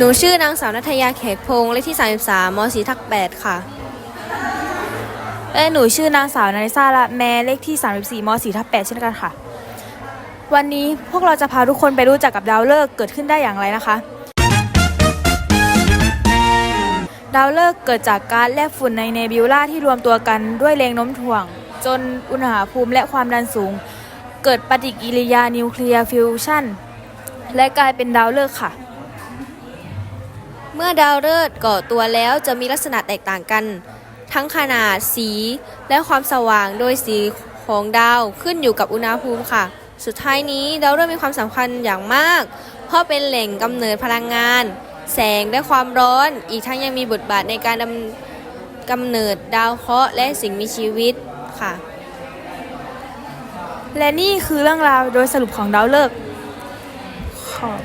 หนูชื่อนางสาวนัทยาแขกพงศ์เลขที่ 33มศทัก8ค่ะและหนูชื่อนางสาวนาริซาละแมเลขที่ 34ม4ทับ8เช่นกันค่ะ วันนี้พวกเราจะพาทุกคนไปรู้จักกับดาวฤกษ์เกิดขึ้นได้อย่างไรนะคะ ดาวฤกษ์เกิดจากก๊าซและฝุ่นในเนบิวลาที่รวมตัวกันด้วยแรงโน้มถ่วง จนอุณหภูมิและความดันสูง เกิดปฏิกิริยานิวเคลียร์ฟิวชันและกลายเป็นดาวฤกษ์ค่ะ เมื่อดาวฤกษ์ก่อตัวแล้วจะมีลักษณะแตกต่างกัน ทั้งขนาดสี และความสว่างโดยสีของดาวขึ้นอยู่กับอุณหภูมิค่ะ สุดท้ายนี้ดาวฤกษ์มีความสำคัญอย่างมาก เพราะเป็นแหล่งกำเนิดพลังงาน แสงและความร้อน อีกทั้งยังมีบทบาทในการดำกำเนิดดาวเคราะห์และสิ่งมีชีวิตค่ะ และนี่คือเรื่องราวโดยสรุปของดาวฤกษ์ขอบ